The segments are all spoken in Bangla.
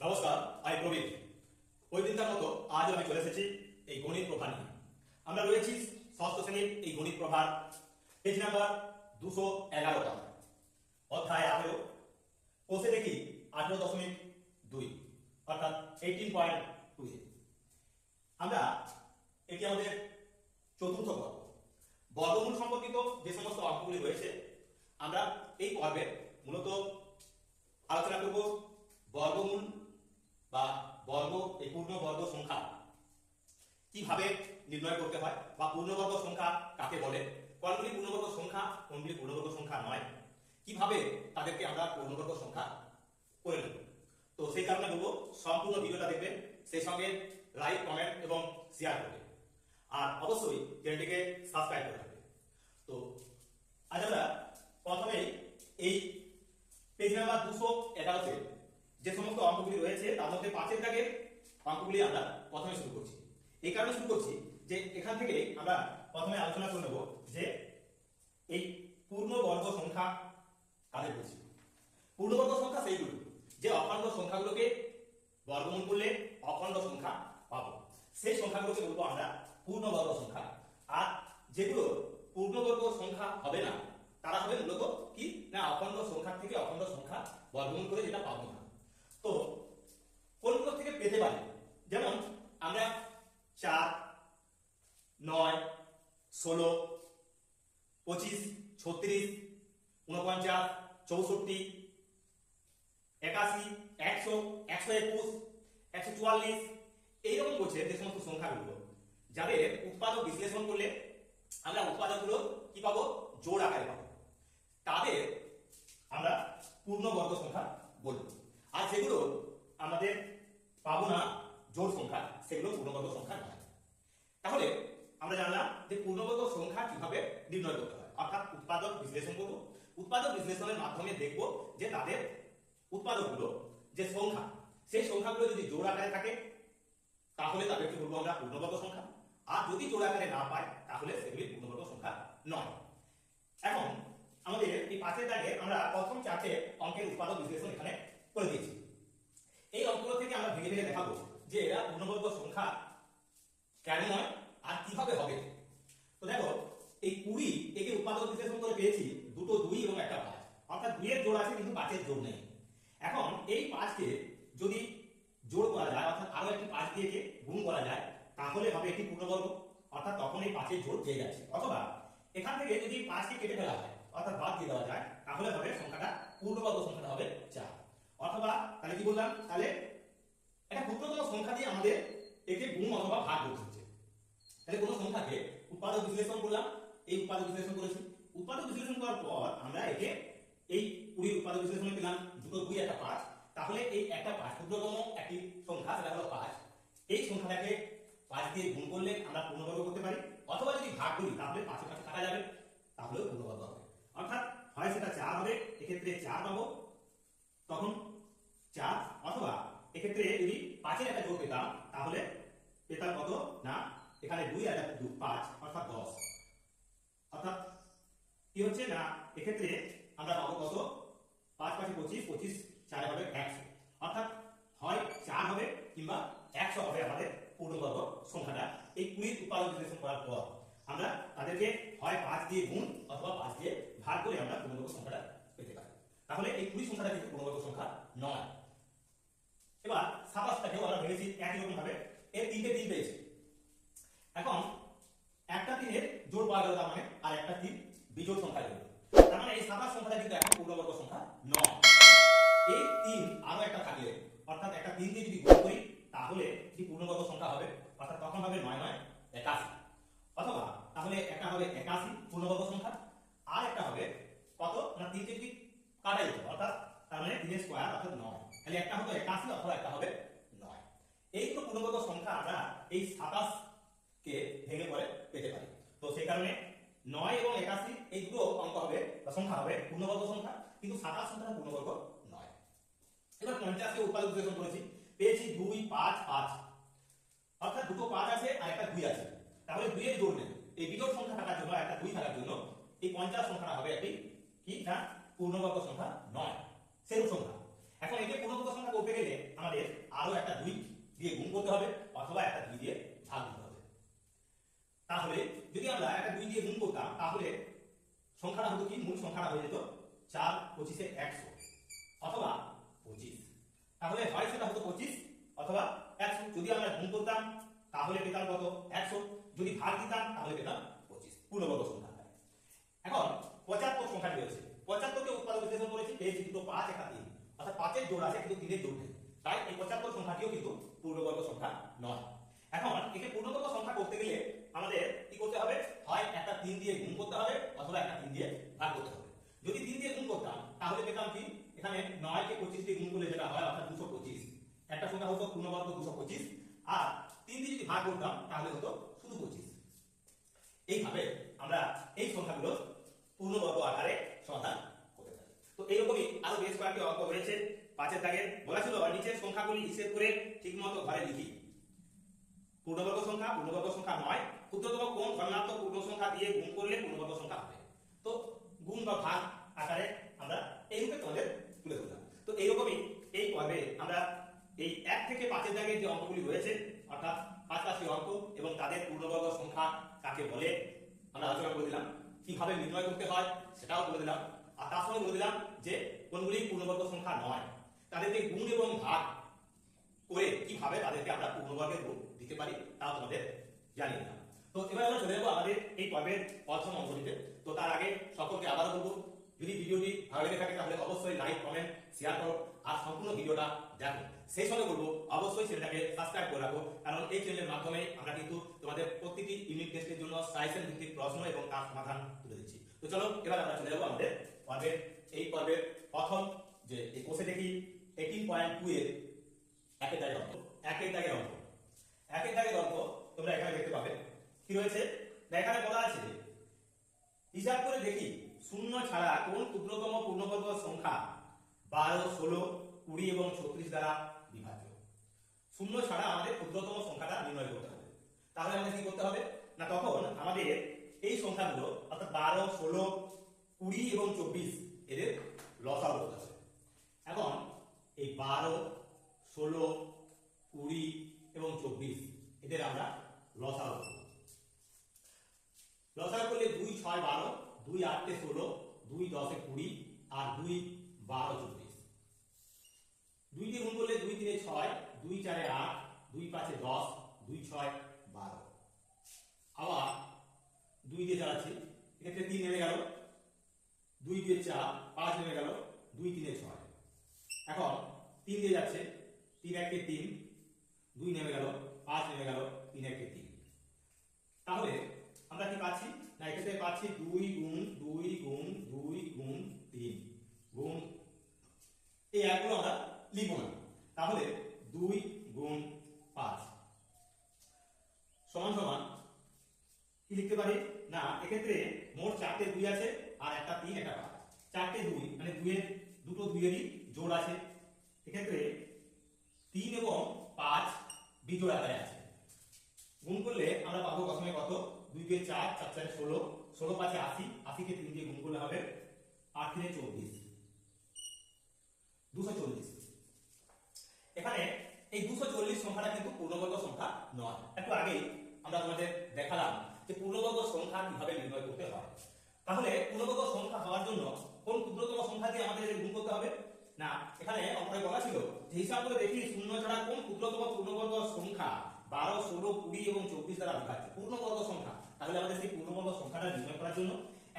নমস্কার, আমি প্রবীণ। ওই দিনকার মতো আজ আমি চলে এসেছি এই গণিত প্রভা নিয়ে। আমরা রয়েছি ষষ্ঠ শ্রেণির এই গণিত প্রভার পেজ নাম্বার দুশো এগারো পাতা অধ্যায় আঠেরো, কোষে দেখি আঠেরো দশমিক দুই, অর্থাৎ এইটিন পয়েন্ট টু আমরা এটি আমাদের চতুর্থ পর্ব। বর্গমূল সম্পর্কিত যে সমস্ত অঙ্কগুলি রয়েছে, আমরা এই পর্বে মূলত আলোচনা করব বর্গমূল বা বর্গ, এই পূর্ণবর্গ সংখ্যা কীভাবে নির্ণয় করতে হয় বা পূর্ণবর্গ সংখ্যা কাকে বলে? কোনগুলি পূর্ণবর্গ সংখ্যা কোনগুলি পূর্ণবর্গ সংখ্যা নয়, কীভাবে তাদেরকে আমরা পূর্ণবর্গ সংখ্যা করে নেব? তো সেই কারণে বলব, সম্পূর্ণ ভিডিওটা দেখবেন, সেই সঙ্গে লাইক কমেন্ট এবং শেয়ার করবেন। আর অবশ্যই চ্যানেলটিকে সাবস্ক্রাইব করে রাখবেন। তো আজ আমরা প্রথমেই এই পেজ নাম্বার দুশো এগারোতে যে সমস্ত অঙ্কগুলি রয়েছে, তার মধ্যে পাঁচের দাগের অঙ্কগুলি আমরা প্রথমে শুরু করছি। এই কারণে শুরু করছি যে এখান থেকে আমরা প্রথমে আলোচনা করে নেব যে এই পূর্ণবর্গ সংখ্যা কাদের বলছি পূর্ণবর্গ সংখ্যা সেইগুলো, যে অখণ্ড সংখ্যাগুলোকে বর্গমূল করলে অখণ্ড সংখ্যা পাবো। সেই সংখ্যাগুলোকে বলব আমরা পূর্ণবর্গ সংখ্যা। আর যেগুলো পূর্ণবর্গ সংখ্যা হবে না, তারা হবে মূলত কি? না, অখণ্ড সংখ্যা থেকে অখণ্ড সংখ্যা বর্গমূল করে যেটা পাবো না। তো কোনগুলো থেকে পেতে পারি? যেমন আমরা চার, নয়, ষোলো, পঁচিশ, ছত্রিশ উনপঞ্চাশ চৌষট্টি, একাশি, একশো একশো একুশ, একশো চুয়াল্লিশ, এইরকম বলছে যে সমস্ত সংখ্যাগুলো। যাদের উৎপাদক বিশ্লেষণ করলে আমরা উৎপাদকগুলো কি পাবো? জোড় আকারে পাবো। তাদের আমরা পূর্ণবর্গ সংখ্যা বলব। যেগুলো আমাদের পাবো না জোড় সংখ্যা, সেগুলো পূর্ণগত সংখ্যা নয়। তাহলে আমরা জানলাম যে পূর্ণগত সংখ্যা কীভাবে নির্ণয় করতে হয়? অর্থাৎ উৎপাদক বিশ্লেষণ করব। উৎপাদক বিশ্লেষণের মাধ্যমে দেখব যে তাদের উৎপাদকগুলো, যে সংখ্যা, সেই সংখ্যাগুলো যদি জোর আকারে থাকে, তাহলে তাদেরকে বলব আমরা? পূর্ণগত সংখ্যা। আর যদি জোর আকারে না পায় তাহলে সেগুলি পূর্ণগত সংখ্যা নয়। এখন আমাদের এই পাঁচের দাগে আমরা প্রথম চারটে অঙ্কের উৎপাদক বিশ্লেষণ এখানে করে দিয়েছি। এই অঙ্কগুলো থেকে আমরা ভেঙে ভেঙে দেখাবো যে এরা পূর্ণবর্গ সংখ্যা কেন নয় আর কীভাবে হবে। তো দেখো, এই কুড়ি একে উৎপাদক বিশ্লেষণ করে পেয়েছি, দুটো দুই এবং একটা পাঁচ। অর্থাৎ দুইয়ের জোড় আছে কিন্তু পাঁচের জোড় নেই। এখন এই পাঁচকে যদি জোড় করা যায়, অর্থাৎ আরও একটি পাঁচ দিয়ে গুণ করা যায়, তাহলে হবে একটি পূর্ণবর্গ। অর্থাৎ তখন এই পাঁচের জোড় পেয়ে যাচ্ছে। অথবা এখান থেকে যদি পাঁচকে কেটে ফেলা হয়, অর্থাৎ বাদ দিয়ে দেওয়া যায়, তাহলে হবে সংখ্যাটা পূর্ণবর্গ সংখ্যাটা হবে চার। অথবা, তাহলে কি বললাম? তাহলে একটা ক্ষুদ্রতম সংখ্যা দিয়ে আমাদের একে গুণ অথবা ভাগ হচ্ছে। তাহলে কোনো সংখ্যাকে উৎপাদক বিশ্লেষণ করলাম, এই উৎপাদক বিশ্লেষণ করেছি। উৎপাদক বিশ্লেষণ করার পর আমরা একে এই কুড়ির উৎপাদক বিশ্লেষণে পেলাম, দুটো দুই একটা পাঁচ। তাহলে এই একটা পাঁচ, ক্ষুদ্রতম একটি সংখ্যা, সেটা হলো পাঁচ। এই সংখ্যাটাকে পাঁচ দিয়ে গুণ করলে আমরা পূর্ণবর্গ করতে পারি, অথবা যদি ভাগ করি, তাহলে পাঁচের কাছে কাটা যাবে, তাহলেও পূর্ণবর্গ হবে। অর্থাৎ হয় সেটা চার হবে, এক্ষেত্রে চার পাবো, তখন চার অথবা এক্ষেত্রে যদি পাঁচের একটা যোগ পেতাম, তাহলে পেতাম কত? না, এখানে দুই আর দু- পাঁচ, অর্থাৎ দশ। অর্থাৎ কি হচ্ছে? না, এক্ষেত্রে আমরা পাবো কত? পাঁচ, পাঁচে পঁচিশ পঁচিশ চারে হবে একশো। অর্থাৎ হয় চার হবে কিংবা একশো হবে আমাদের পূর্ণবর্গ সংখ্যাটা। এই কুড়ির উৎপাদন বিশ্লেষণ করার পর আমরা তাদেরকে হয় পাঁচ দিয়ে গুণ অথবা পাঁচ দিয়ে ভাগ করে আমরা পূর্ণবর্গ সংখ্যাটা পেতে পারি। তাহলে এই কুড়ি সংখ্যাটা কিন্তু পূর্ণবর্গ সংখ্যা নয়। এবার সাতাশটাকেও আমরা ভেবেছি একই রকম ভাবে এর তিনটে তিন পেয়েছি। এখন একটা তিনের জোড় পাওয়া গেল মানে আর একটা তিন বিজোড় সংখ্যা গেল। তার মানে এই সাতাশ সংখ্যাটা কিন্তু এখন পূর্ণবর্গ সংখ্যা নয়। এই তিন আরও একটা থাকলে, অর্থাৎ একটা তিন দিয়ে যদি গুণ করি, তাহলে কি পূর্ণবর্গ সংখ্যা হবে, অর্থাৎ তখন হবে নয় নয় একাশি। অথবা তাহলে একটা হবে একাশি পূর্ণবর্গ সংখ্যা, আর একটা হবে কত? না তিনকে যদি কাটা যেত অর্থাৎ তার মানে তিনের স্কোয়ার অর্থাৎ নয়। তাহলে একটা হতো একাশি অথবা একটা হবে নয়। এই এইগুলো পূর্ণগত সংখ্যা আমরা এই সাতাশ কে ভেঙে পরে পেতে পারি। তো সেই কারণে নয় এবং একাশি, এই দুটো অঙ্ক হবে, বা সংখ্যা হবে পূর্ণবর্গ সংখ্যা, কিন্তু সাতাশ সংখ্যা পূর্ণবর্গ নয়। এবার পঞ্চাশকে উৎপাদক বিশ্লেষণ করেছি। পেয়েছি দুই, পাঁচ পাঁচ। অর্থাৎ দুটো পাঁচ আছে আর একটা দুই আছে। তাহলে দুইয়ের জোড় নেই। এই বিজোড় সংখ্যা থাকার জন্য একটা দুই থাকার জন্য এই পঞ্চাশ সংখ্যাটা হবে একটি কি? না পূর্ণবর্গ সংখ্যা নয়। সেরূপ সংখ্যা। এখন একে পূর্ণবর্গ সংখ্যা করতে গেলে আমাদের আরও একটা দুই দিয়ে গুণ করতে হবে, অথবা একটা দুই দিয়ে ভাগ দিতে হবে। তাহলে যদি আমরা একটা দুই দিয়ে গুণ করতাম, তাহলে সংখ্যাটা হতো কি? মূল সংখ্যাটা হয়ে যেত চার পঁচিশে একশো, অথবা পঁচিশ। তাহলে হয় সেটা হতো পঁচিশ, অথবা একশো। যদি আমরা গুণ করতাম, তাহলে পেতাম কত? একশো। যদি ভাগ দিতাম, তাহলে পেতাম পঁচিশ। পূর্ণবর্গ সংখ্যা এখন পঁচাত্তর সংখ্যাটি রয়েছে। পঁচাত্তরকে উৎপাদক বিশ্লেষণ করেছি, পেয়েছি দুটো পাঁচ, একটা পাঁচের জোড় আছে, কিন্তু তিনের জোড় নেই। তাই এই পঁচাত্তর সংখ্যাটিও কিন্তু পূর্ণবর্গ সংখ্যা নয়। এখন একে পূর্ণবর্গ সংখ্যা করতে গেলে আমাদের কি করতে হবে? হয় একটা তিন দিয়ে গুণ করতে হবে, অথবা একটা তিন দিয়ে ভাগ করতে হবে। যদি তিন দিয়ে গুণ করতাম, তাহলে পেতাম কি? এখানে নয় কে পঁচিশ দিয়ে গুণ করলে যেটা হয়, অর্থাৎ দুশো পঁচিশ। একটা সংখ্যা হতো পূর্ণবর্গ দুশো পঁচিশ, আর তিন দিয়ে যদি ভাগ করতাম, তাহলে হতো শুধু পঁচিশ। এইভাবে আমরা এই সংখ্যাগুলো পূর্ণবর্গ আকারে সমাধান তো এইরকমই আরও বেশ কয়েকটি অঙ্ক রয়েছে পাঁচের দাগের বলা ছিল নিচের সংখ্যাগুলি হিসেব করে ঠিকমতো ঘরে লিখি। পূর্ণবর্গ সংখ্যা পূর্ণবর্গ সংখ্যা নয়। ক্ষুদ্রতম কোন ধনাত্মক পূর্ণ সংখ্যা দিয়ে গুণ করলে পূর্ণবর্গ সংখ্যা হবে। তো গুণ বা ভাগ আকারে আমরা এই রূপে তোমাদের তুলে ধরলাম। তো এইরকমই এই পর্বে আমরা এই এক থেকে পাঁচের দাগের যে অঙ্কগুলি রয়েছে, অর্থাৎ পাঁচ পাঁচটি অঙ্ক এবং তাদের পূর্ণবর্গ সংখ্যা কাকে বলে, আমরা আলোচনা করে দিলাম। কীভাবে নির্ণয় করতে হয় সেটাও বলে দিলাম। আর তার সঙ্গে বলে দিলাম যে কোনগুলি পূর্ণবর্গ সংখ্যা নয়, তাদেরকে গুণ এবং ভাগ করে কীভাবে তাদেরকে আমরা পূর্ণবর্গের দিতে পারি তাও তোমাদের জানিয়ে দিলাম। তো এবার আমরা চলে যাব আমাদের এই পর্বের প্রথম অঙ্কটিতে তো তার আগে সকলকে আবারও বলব, যদি ভিডিওটি ভালো লেগে থাকে তাহলে অবশ্যই লাইক কমেন্ট শেয়ার করো আর সম্পূর্ণ ভিডিওটা দেখো। সেই সঙ্গে বলব, অবশ্যই চ্যানেলটাকে সাবস্ক্রাইব করে রাখো, কারণ এই চ্যানেলের মাধ্যমে আমরা কিন্তু তোমাদের প্রতিটি ইউনিট টেস্টের জন্য সাইসেন ভিত্তিক প্রশ্ন এবং তার সমাধান তুলে দিচ্ছি। তো চলো, এবার আমরা চলে যাব আমাদের পর্বের, এই পর্বের প্রথম যে, এই কোষে দেখি এইটিন পয়েন্ট টু এর একের দাগের অঙ্ক। একের দাগের অঙ্ক। একের দাগের অঙ্ক তোমরা এখানে দেখতে পাবে। কি রয়েছে? না, এখানে বলা আছে হিসাব করে দেখি, শূন্য ছাড়া কোন ক্ষুদ্রতম পূর্ণবর্গ সংখ্যা বারো, ষোলো, কুড়ি এবং ছত্রিশ দ্বারা বিভাজ্য। শূন্য ছাড়া আমাদের ক্ষুদ্রতম সংখ্যাটা নির্ণয় করতে হবে। তাহলে আমাদের কি করতে হবে? না, তখন আমাদের এই সংখ্যাগুলো অর্থাৎ বারো, ষোলো, কুড়ি এবং চব্বিশ এদের লসা হবে এখন এই বারো, ষোলো, কুড়ি এবং চব্বিশ এদের আমরা লসা লসাও করলে দুই, ছয়, বারো, দুই আটে ষোলো, দুই, দশে কুড়ি, আর দুই, বারো, চব্বিশ দুই দিয়ে গুণ করলে দুই তিনে ছয় দুই চারে আট দুই পাঁচে দশ দুই ছয় বারো আবার দুই দিয়ে চালাচ্ছি এক্ষেত্রে তিন নেমে গেল দুই দিয়ে চার পাঁচ নেমে গেল দুই তিনে ছয় এখন তিন দিয়ে যাচ্ছে তিন একে তিন দুই নেমে গেল পাঁচ নেমে গেল তিন একে তিন তাহলে আমরা কি পাচ্ছি না এক্ষেত্রে পাচ্ছি দুই গুণ দুই গুণ দুই গুণ তিন গুণ এই একগুলো আমরা লিখব না। তাহলে দুই গুণ পাঁচ। সমান সমান কি লিখতে পারি? না, এক্ষেত্রে মোট চারটে দুই আছে আর একটা তিন, একটা পাঁচ। চারটে দুই মানে দুইয়ের, দুটো দুইয়েরই জোড় আছে। এক্ষেত্রে তিন এবং পাঁচ বিজোড় আকারে আছে। গুণ করলে আমরা পাবো প্রথমে কত? দুই দিয়ে চার চার চারে ষোলো। ষোলো পাঁচে আশি, আশিকে তিন দিয়ে গুণ করলে হবে আট তিনে চব্বিশ। দুশো চল্লিশ। এখানে এই দুশো চল্লিশ সংখ্যাটা কিন্তু পূর্ণবর্গ সংখ্যা নয়। একটু আগেই আমরা তোমাদের দেখালাম যে পূর্ণবর্গ সংখ্যা কীভাবে নির্ণয় করতে হয়। তাহলে পূর্ণবর্গ সংখ্যা হওয়ার জন্য কোন ক্ষুদ্রতম সংখ্যা দিয়ে আমাদের গুণ করতে হবে? না, এখানে অঙ্কনে বলা ছিল যে হিসাব করে দেখি শূন্য ছাড়া কোন ক্ষুদ্রতম পূর্ণবর্গ সংখ্যা বারো, ষোলো, কুড়ি এবং চব্বিশ দ্বারা বিভাজ্য পূর্ণবর্গ সংখ্যা। তাহলে আমাদের সেই পূর্ণবর্গ সংখ্যাটা নির্ণয় করার জন্য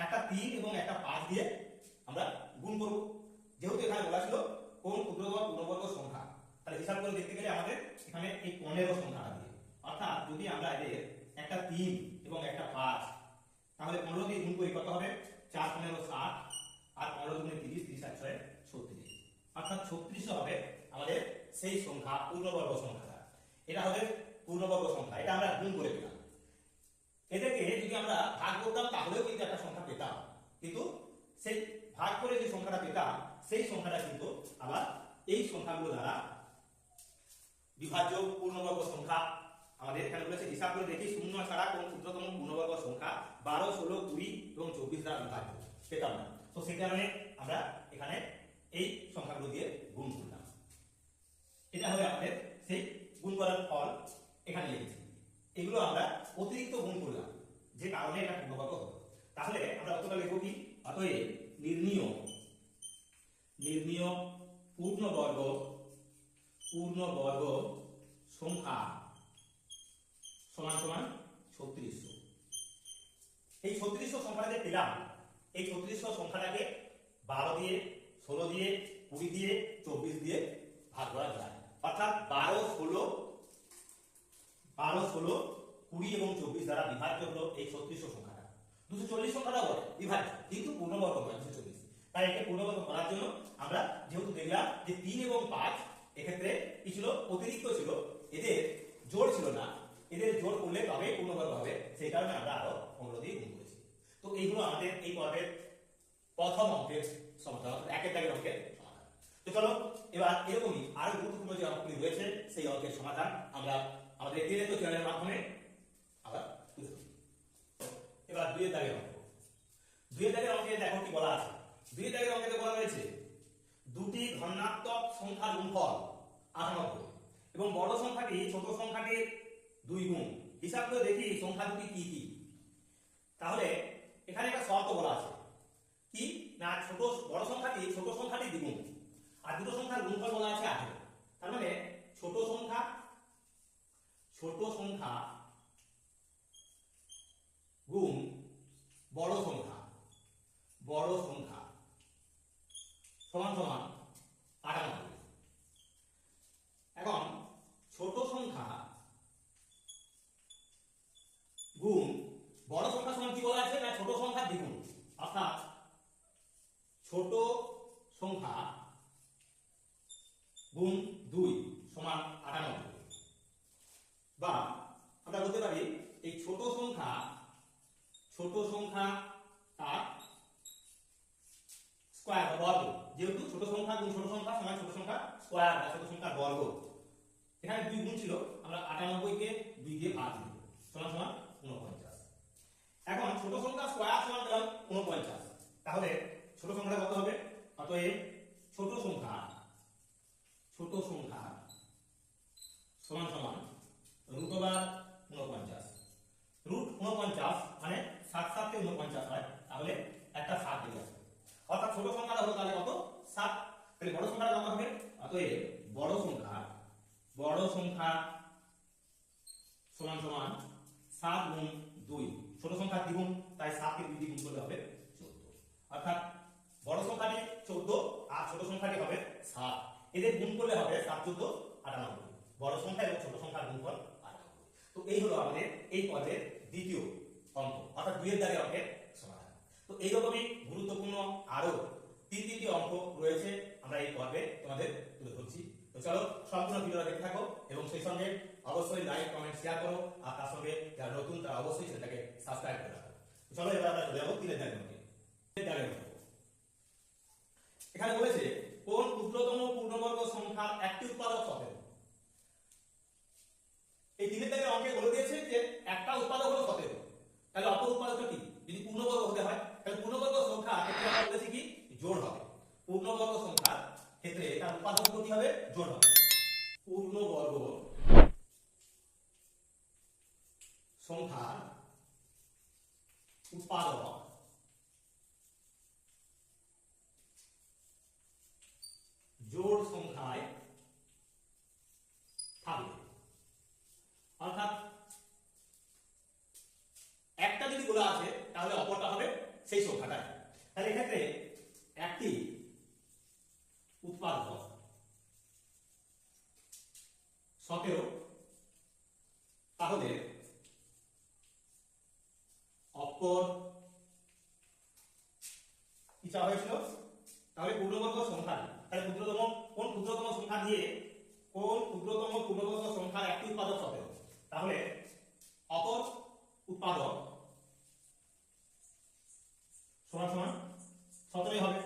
একটা তিন এবং একটা পাঁচ দিয়ে আমরা গুণ করব। যেহেতু এখানে বলা ছিল কোন ক্ষুদ্রতম পূর্ণবর্গ সংখ্যা? তাহলে হিসাব করে দেখতে গেলে আমাদের এখানে এই পনেরো সংখ্যাটা দিয়ে। অর্থাৎ যদি আমরা এদের একটা তিন এবং একটা পাঁচ, তাহলে পনেরো দিয়ে গুণ করি কত হবে? চার পনেরো ষাট আর পনেরো দুগুণে তিরিশ তিরিশ আর ছয়, ছত্রিশ। অর্থাৎ ছত্রিশ হবে আমাদের সেই সংখ্যা পূর্ণবর্গ সংখ্যাটা। এটা হবে পূর্ণবর্গ সংখ্যা, এটা আমরা গুণ করে পেলাম। এদেরকে যদি আমরা ভাগ করতাম, তাহলেও কিন্তু একটা সংখ্যা পেতাম। কিন্তু সেই ভাগ করে যে সংখ্যাটা পেতাম সেই সংখ্যাটা কিন্তু আবার এই সংখ্যাগুলো দ্বারা বিভাজ্য পূর্ণবর্গ সংখ্যা আমাদের এখানে বলেছে। হিসাব করে দেখি, শূন্য ছাড়া কোন ক্ষুদ্রতম পূর্ণবর্গ সংখ্যা বারো, ষোলো, কুড়ি এবং চব্বিশ দ্বারা বিভাজ্য। পেতাম না তো সেই কারণে আমরা এখানে এই সংখ্যাগুলো দিয়ে গুণ করলাম। এটা হবে আমাদের সেই গুণ করার ফল এখানে লিখেছি এগুলো আমরা অতিরিক্ত গুণ করলাম, যে কারণে এটা পূর্ণবর্গ হলো। তাহলে আমরা অতটা লিখব কি? অতএব নির্ণীয় নির্ণীয় পূর্ণবর্গ পূর্ণবর্গ সংখ্যা সমান সমান ছত্রিশশো। এই ছত্রিশশো সংখ্যাটা যে পেলাম। এই ছত্রিশশো সংখ্যাটাকে বারো দিয়ে, ষোলো দিয়ে, কুড়ি দিয়ে, চব্বিশ দিয়ে ভাগ করা যায়। অর্থাৎ বারো, ষোলো বারো, ষোলো, কুড়ি এবং চব্বিশ দ্বারা বিভাজ্য হলো এই ছত্রিশশো সংখ্যাটা। দুশো চল্লিশ সংখ্যাটা বলে বিভাজ্য, কিন্তু পূর্ণবর্গ নয়, দুশো তাই একে পূর্ণবর্গ করার জন্য আমরা যেহেতু দেখলাম যে তিন এবং পাঁচ এক্ষেত্রে কি ছিল? অতিরিক্ত ছিল। এদের জোড় ছিল না। এদের জোড় করলে তবে পূর্ণবর্গ হবে। সেই কারণে আমরা আরও পনেরো দিয়ে গুণ করেছি। তো এইগুলো আমাদের এই পর্বের প্রথম অঙ্কের সমাধান একের দাগের অঙ্কের তো চলো, এবার এরকমই আরও গুরুত্বপূর্ণ যে অঙ্কগুলি রয়েছে, সেই অঙ্কের সমাধান আমরা আমাদের দিনের চ্যানেলের মাধ্যমে আবার। এবার দুইয়ের দাগের অঙ্ক। দুইয়ের দাগের অঙ্কে দেখো কি বলা আছে। দুইয়ের দাগের অঙ্কে বলা রয়েছে দুটি ধনাত্মক সংখ্যার গুণফল আটানব্বই এবং বড় সংখ্যাটি ছোট সংখ্যাটির দুই গুণ। হিসাব করে দেখি সংখ্যা দুটি কি কি। তাহলে এখানে একটা শর্ত বলা আছে। কি? না, ছোট, বড় সংখ্যাটি ছোট সংখ্যাটি দ্বিগুণ। আর দুটো সংখ্যার গুণফল বলা আছে আঠেরো। তার মানে ছোট সংখ্যা ছোট সংখ্যা গুণ বড় সংখ্যা। বড় সংখ্যা। সমান সমান আটানব্বই। এখন ছোট সংখ্যা গুণ বড় সংখ্যা সমান কি বলা আছে? না, ছোট সংখ্যা দ্বিগুণ অর্থাৎ ছোট সংখ্যা গুণ দুই সমান আটানব্বই বা আমরা বলতে পারি এই ছোট সংখ্যা ছোট সংখ্যা তার স্কোয়ার বা বর্গ যেহেতু ছোট সংখ্যা গুণ ছোট সংখ্যা সমান ছোট সংখ্যা স্কোয়ার বা ছোট সংখ্যার বর্গ এখানে দুই গুণ ছিল আমরা আটানব্বই কে দুই দিয়ে ভাগ দিব সমান সমান উনপঞ্চাশ এখন ছোট সংখ্যা স্কোয়ার সমান পেলাম উনপঞ্চাশ তাহলে ছোট সংখ্যাটা কত হবে? অতএব ছোট সংখ্যা ছোট সংখ্যা সমান সমান রুট ওভার উনপঞ্চাশ রুট উনপঞ্চাশ মানে সাত সাতকে উনপঞ্চাশ হয়, তাহলে একটা সাত দিয়ে আসবে অর্থাৎ ছোট সংখ্যাটা হলো তাহলে কত? সাত তাহলে বড় সংখ্যাটা কত হবে? অতএব বড় সংখ্যা বড় সংখ্যা সমান সমান সাত গুণ দুই। ছোট সংখ্যা দ্বিগুণ, তাই সাতকে দুই দিয়ে গুণ করলে হবে অর্থাৎ বড় সংখ্যাটি চোদ্দ, আর ছোট সংখ্যাটি হবে সাত। এদের গুণ করলে হবে সাত, চোদ্দ, আটানব্বই। বড় সংখ্যা এবং ছোট সংখ্যার গুণফল আটানব্বই। তো এই হলো আমাদের এই পদের দ্বিতীয় অঙ্ক। অর্থাৎ দুইয়ের দাগের অঙ্কের সমাধান। তো এইরকমই গুরুত্বপূর্ণ আরও তিন, তিনটি অঙ্ক রয়েছে আমরা এই পর্বে তোমাদের তুলে ধরছি। তো চলো সম্পূর্ণ ভিডিওটা দেখতে থাকো এবং সেই সঙ্গে অবশ্যই লাইক কমেন্ট শেয়ার করো। আর তার সঙ্গে যারা নতুন তারা অবশ্যই সেটাকে সাবস্ক্রাইব করে রাখো। চলো এবার আমরা চলে যাব তিনের দাগের এখানে বলেছে, কোন ক্ষুদ্রতম পূর্ণবর্গ সংখ্যার একটি উৎপাদক সতেরো এই তিনের দাগের অঙ্কে বলে দিয়েছে যে একটা উৎপাদক হলো সতেরো। তাহলে অপর উৎপাদকটা কি? যদি পূর্ণবর্গ হতে হয়, তাহলে পূর্ণবর্গ সংখ্যা ক্ষেত্রে আমরা কি? জোড় হবে। পূর্ণবর্গ সংখ্যার ক্ষেত্রে তার উৎপাদকগুলো কি হবে? জোড় হবে। পূর্ণবর্গ সংখ্যার উৎপাদক জোড় সংখ্যায় থাকবে। অর্থাৎ একটা যদি গোলা আছে তাহলে অপরটা হবে সেই সংখ্যাটা তাহলে এক্ষেত্রে একটি উৎপাদক সতেরো তাহলে অপর কি চাওয়া হয়েছিল তাহলে পূর্ণবর্গ সংখ্যা তাহলে ক্ষুদ্রতম কোন ক্ষুদ্রতম সংখ্যা দিয়ে কোন ক্ষুদ্রতম পূর্ণবর্গ সংখ্যার একটি উৎপাদক সতেরো তাহলে অপর উৎপাদক সমান সমান সতেরোই হবে।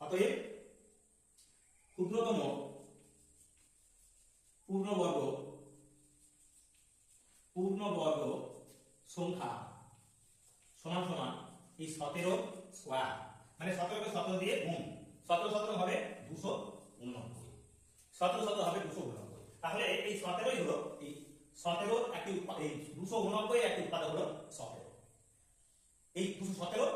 অতএব ক্ষুদ্রতম পূর্ণবর্গ পূর্ণবর্গ সংখ্যা সমান সমান এই সতেরো স্কোয়ার মানে সতেরোকে সতেরো দিয়ে গুণ। সতেরো সতেরো হবে দুশো উননব্বই। সতেরো সতেরো হবে দুশো উনব্বই তাহলে এই সতেরোই হলো এই সতেরো একটি এই দুশো উনব্বই একটি উৎপাদক হলো সতেরো। এই দুশো সতেরো,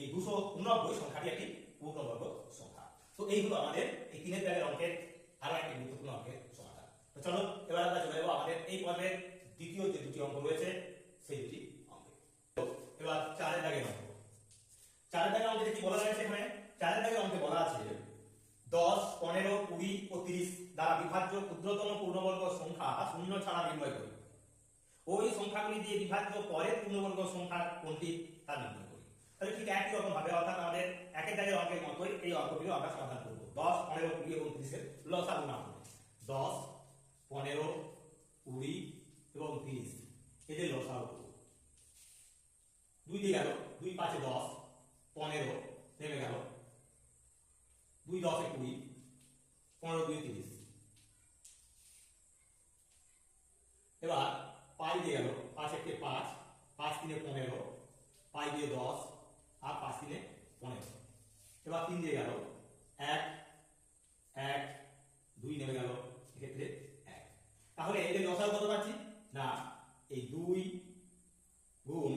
এই দুশো উননব্বই সংখ্যাটি একটি পূর্ণবর্গ সংখ্যা। তো এই হলো আমাদের এই তিনের ব্যাগের অঙ্কের আরও একটি গুরুত্বপূর্ণ অঙ্কের সমাধান। তো চলো, এবার আমরা চলে যাব আমাদের এই পর্বের দ্বিতীয় যে দুটি অঙ্ক রয়েছে, সেই দুটি অঙ্কে। এবার চারের দাগের অঙ্ক। চারের দাগের অঙ্কে কি বলা রয়েছে এখানে চারের দাগের অঙ্কে বলা আছে দশ, পনেরো, কুড়ি ও তিরিশ দ্বারা বিভাজ্য ক্ষুদ্রতম পূর্ণবর্গ সংখ্যা শূন্য ছাড়া নির্ণয় করি ওই সংখ্যাগুলি দিয়ে বিভাজ্য পরের পূর্ণবর্গ সংখ্যা কোনটি তা নির্ণয় করি তাহলে ঠিক একই রকম ভাবে অর্থাৎ আমাদের একের জায়গায় অঙ্কের মতোই এই অঙ্কটিও আমরা সমাধান করব। দশ, পনেরো, কুড়ি এবং তিরিশের লসাগু নাম হবে দশ, পনেরো, কুড়ি এবং তিরিশ এদের লসাগু। দুই দিয়ে গেল, দুই পাঁচে দশ, পনেরো, নেমে গেল। দুই দশে কুড়ি পনেরো দুই তিরিশ। এবার পাই দিয়ে গেল, পাঁচ একে পাঁচ পাঁচ তিনে পনেরো, পাই দিয়ে দশ, আর পাঁচ তিনে পনেরো। এবার তিন দিয়ে গেল, এক এক, দুই নেমে গেল, এক্ষেত্রে এক। তাহলে এদের দশাও কত পাচ্ছি? না, এই দুই গুণ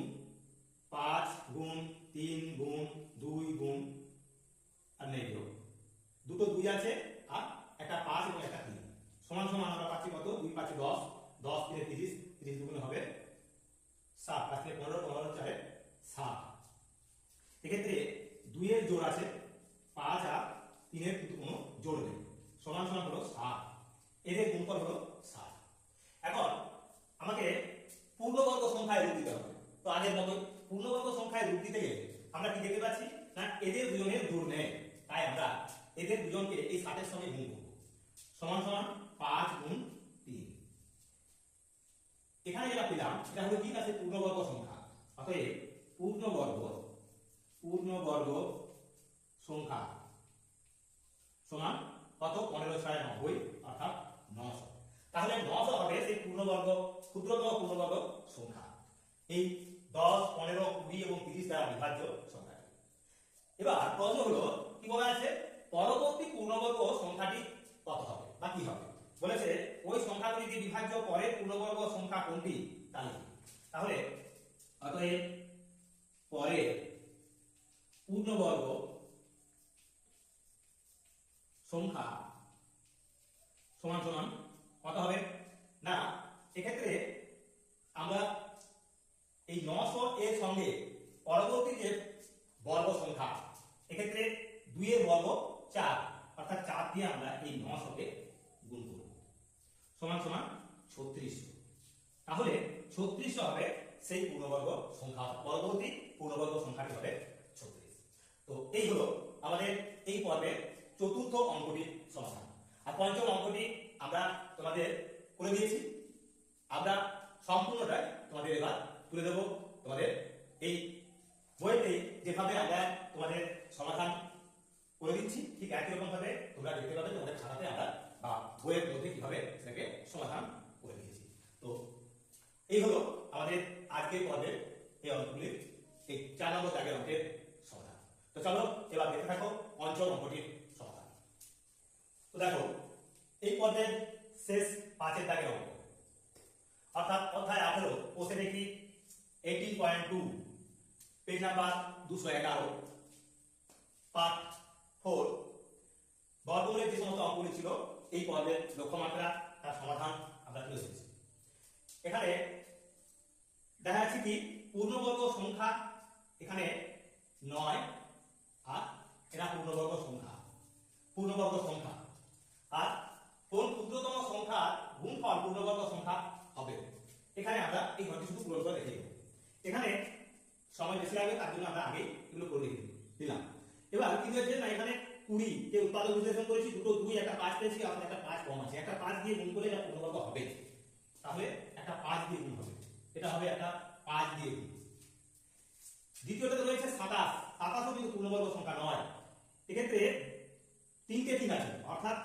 পাঁচ গুণ তিন গুণ দুই গুণ আর নেই দুটো দুই আছে, আর একটা পাঁচ এবং একটা তিন। সমান সমান আমরা পাচ্ছি কত? দুই পাঁচে দশ। দশ তিনে তিরিশ তিরিশ দুগুণে হবে সাত। পাঁচ তিনে পনেরো পনেরো চারে সাত। এক্ষেত্রে দুইয়ের জোর আছে, পাঁচ আর তিনের কিন্তু কোনো জোড় নেই। সমান সমান হলো সাত। এদের গুণফল হলো সাত। এখন আমাকে পূর্ণবর্গ সংখ্যায় রূপ দিতে হবে। তো আগের মতো পূর্ণবর্গ সংখ্যায় রূপ দিতে গেলে আমরা কি দেখতে পাচ্ছি? না, এদের দুজনের জোর নেই। তাই আমরা এদের দুজনকে এই ষাটের সঙ্গে গুণ করব। সমান সমান পাঁচ গুণ তিন। এখানে যেটা পেলাম, এটা হলো কি? আছে পূর্ণবর্গ সংখ্যা। অতএব পূর্ণবর্গ পূর্ণবর্গ সংখ্যা সমান কত? পনেরো ছয় নব্বই, অর্থাৎ নশো। তাহলে নশো হবে সেই পূর্ণবর্গ, ক্ষুদ্রতম পূর্ণবর্গ সংখ্যা। এই দশ, পনেরো, কুড়ি এবং তিরিশ দ্বারা বিভাজ্য সংখ্যা এবার প্রশ্ন হলো, কি বলা আছে? পরবর্তী পূর্ণবর্গ সংখ্যাটি কত হবে? বা কি হবে? বলেছে, ওই সংখ্যাগুলি দিয়ে বিভাজ্য পরের পূর্ণবর্গ সংখ্যা কোনটি? তা লিখি তাহলে অতএব পরের পূর্ণবর্গ সংখ্যা সমান সমান কত হবে? না, এক্ষেত্রে আমরা এই নশো এর সঙ্গে পরবর্তী যে বর্গ সংখ্যা, এক্ষেত্রে দুইয়ের বর্গ চার, অর্থাৎ চার দিয়ে আমরা এই নশোকে গুণ করব। সমান সমান ছত্রিশশো তাহলে ছত্রিশশো হবে সেই পূর্ণবর্গ সংখ্যা, পরবর্তী পূর্ণবর্গ সংখ্যাটি হবে ছত্রিশ। তো এই হলো আমাদের এই পর্বের চতুর্থ অঙ্কটির সমাধান। আর পঞ্চম অঙ্কটি আমরা তোমাদের করে দিয়েছি। আমরা সম্পূর্ণটাই তোমাদের এবার তুলে দেবো তোমাদের এই বইতে যেভাবে আমরা তোমাদের সমাধান করে দিচ্ছি। ঠিক একই রকম ভাবে তোমরা দেখতে পাবে তোমাদের খাতাতে আমরা বা বইয়ের মধ্যে কীভাবে সেটাকে সমাধান করে দিয়েছি। তো এই হলো আমাদের আজকের পর্বের এই অঙ্কগুলির এই চার নম্বর দাগের অঙ্কের সমাধান। তো চলো, এবার দেখে থাকো পঞ্চম অঙ্কটির সমাধান। তো দেখো, এই পর্বের শেষ পাঁচের দাগের অঙ্ক। অর্থাৎ অধ্যায় আঠেরো, কোষে দেখি eighteen point two page number দুশো এগারো পার্ট ফোর বর্গমূলের যে সমস্ত অঙ্কগুলি ছিল, এই পর্বের লক্ষ্যমাত্রা, তার সমাধান আমরা তুলে ধরেছি। এখানে দেখা যাচ্ছে কি, পূর্ণবর্গ সংখ্যা এখানে নয়, আর এটা পূর্ণবর্গ সংখ্যা। পূর্ণবর্গ সংখ্যা। আর কোন ক্ষুদ্রতম সংখ্যার গুণফল পূর্ণবর্গ সংখ্যা হবে? এখানে আমরা এই ঘরটি শুধু পূরণ রেখে দেবো। এখানে সময় বেশি লাগবে, তার জন্য আমরা আগে এগুলো করে দিলাম। এবার কি হয়েছে না, এখানে কুড়ি যে উৎপাদক বিশ্লেষণ করেছি, দুটো দুই, একটা পাঁচ পেয়েছি, আর একটা পাঁচ কম আছে। একটা পাঁচ দিয়ে গুণ করে এটা পূর্ণবর্গ হবে। তাহলে একটা পাঁচ দিয়ে গুণ হবে। এটা হবে একটা পাঁচ দিয়ে গুণ। দ্বিতীয়টাতে রয়েছে সাতাশ। সাতাশও কিন্তু পূর্ণবর্গ সংখ্যা নয়। এক্ষেত্রে তিনটে তিন আছে। অর্থাৎ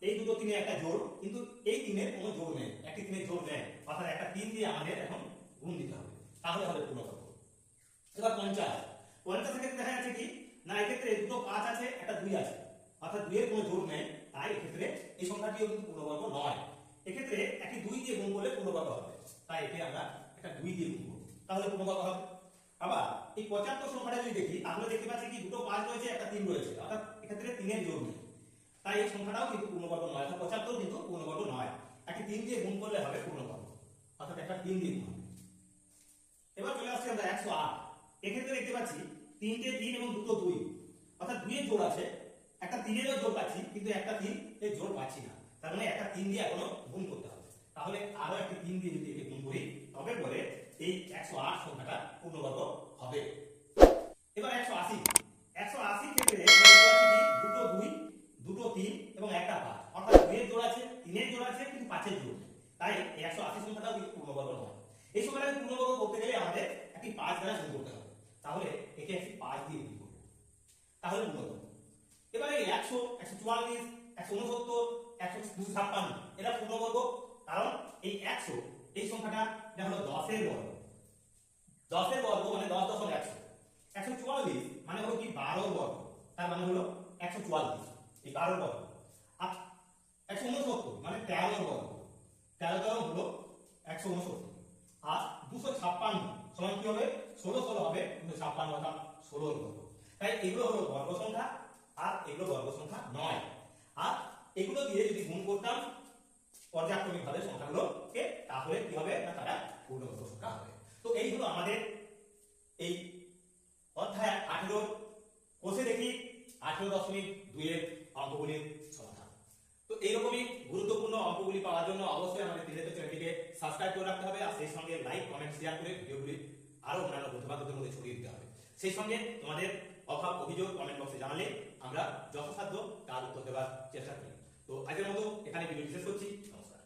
এই দুটো তিনে একটা জোর কিন্তু এই তিনের কোনো জোর নেই। একটি তিনের জোর নেই। অর্থাৎ একটা তিন দিয়ে আমাদের এখন গুণ দিতে হবে। তাহলে হবে পূর্ণবর্গ। এবার পঞ্চাশ। পঞ্চাশের ক্ষেত্রে দেখা যাচ্ছে কি না, এক্ষেত্রে দুটো পাঁচ আছে, একটা দুই আছে। অর্থাৎ দুইয়ের কোনো জোর নেই, তাই এক্ষেত্রে এই সংখ্যাটিও কিন্তু পূর্ণবর্গ নয়। এক্ষেত্রে একটি দুই দিয়ে গুণ করলে পূর্ণবর্গ হবে। তাই একে আমরা একটা দুই দিয়ে গুণ করব। তাহলে পূর্ণবর্গ হবে। আবার এই পঁচাত্তর সংখ্যাটা যদি দেখি, তাহলে দেখতে পাচ্ছি কি দুটো পাঁচ রয়েছে, একটা তিন রয়েছে। অর্থাৎ এক্ষেত্রে তিনের জোর নেই। তাই এই সংখ্যাটাও কিন্তু পূর্ণবর্গ নয়, অর্থাৎ পঁচাত্তর কিন্তু পূর্ণবর্গ নয়। একটি তিন দিয়ে গুণ করলে হবে পূর্ণবর্গ। অর্থাৎ একটা তিন দিয়ে গুণ হবে। এবার চলে আসছি আমরা একশো আট। এক্ষেত্রে দেখতে পাচ্ছি তিনটে তিন এবং দুটো দুই। অর্থাৎ দুইয়ের জোর আছে, একটা তিনেরও জোর পাচ্ছি, কিন্তু একটা তিন, এর জোর পাচ্ছি না। তার মানে একটা তিন দিয়ে এখনও গুণ করতে হবে। তাহলে আরও একটা তিন দিয়ে যদি গুণ করি, তবে পরে এই একশো আট সংখ্যাটা পূর্ণবর্গ হবে। এবার একশো আশি। একশো আশি ক্ষেত্রে দুটো দুই, দুটো তিন এবং একটা পাঁচ। অর্থাৎ দুইয়ের জোর আছে, তিনের জোর আছে, কিন্তু পাঁচের জোর নেই। তাই একশো আশি সংখ্যাটাও কিন্তু পূর্ণবর্গ নয়। এই সংখ্যাটাকে পূর্ণবর্গ করতে গেলে আমাদের একটি পাঁচ দ্বারা গুণ করতে হবে। তাহলে একে একটি পাঁচ দিয়ে গুণ করব। তাহলে পূর্ণবর্গ এবারে একশো একশো চুয়াল্লিশ, একশো উনসত্তর, একশো দুশো ছাপ্পান্ন, এটা পূর্ণবর্গ কারণ এই একশো, এই সংখ্যাটা, এটা হলো দশের বর্গ। দশের বর্গ মানে দশ দশক একশো। একশো চুয়াল্লিশ মানে হলো কি? বারোর বর্গ। তার মানে হলো একশো চুয়াল্লিশ। এই বারোর বর্গ। আর একশো উনসত্তর মানে তেরোর বর্গ। তেরো তেরো হলো একশো উনসত্তর। আর দুশো ছাপ্পান্ন সমান কি হবে? ষোলো ষোলো হবে, কিন্তু ছাপ্পান্ন অর্থাৎ ষোলোর বর্গ তাই এগুলো হলো বর্গ সংখ্যা আর এগুলো বর্গ সংখ্যা নয়। আর এগুলো দিয়ে যদি গুণ করতাম পর্যায়ক্রমিক ভাবে সংখ্যাগুলোকে, তাহলে কি হবে? না, তারা পূর্ণবর্গ সংখ্যা হবে। তো এই হলো আমাদের এই অধ্যায় আঠেরো। কোষে দেখি আঠেরো দশমিক দুইয়ের অঙ্কগুলির সমাধান তো এইরকমই গুরুত্বপূর্ণ অঙ্কগুলি পাওয়ার জন্য অবশ্যই আমাদের চ্যানেলটিকে সাবস্ক্রাইব করে রাখতে হবে, আর সেই সঙ্গে লাইক, কমেন্ট শেয়ার করে ভিডিওগুলি আরও অন্যান্য বন্ধুবান্ধবদের মধ্যে ছড়িয়ে দিতে হবে। সেই সঙ্গে তোমাদের অভাব অভিযোগ কমেন্ট বক্সে জানালে আমরা যথাসাধ্য তার উত্তর দেওয়ার চেষ্টা করি। তো আজকের মতো এখানে ভিডিও শেষ করছি। নমস্কার।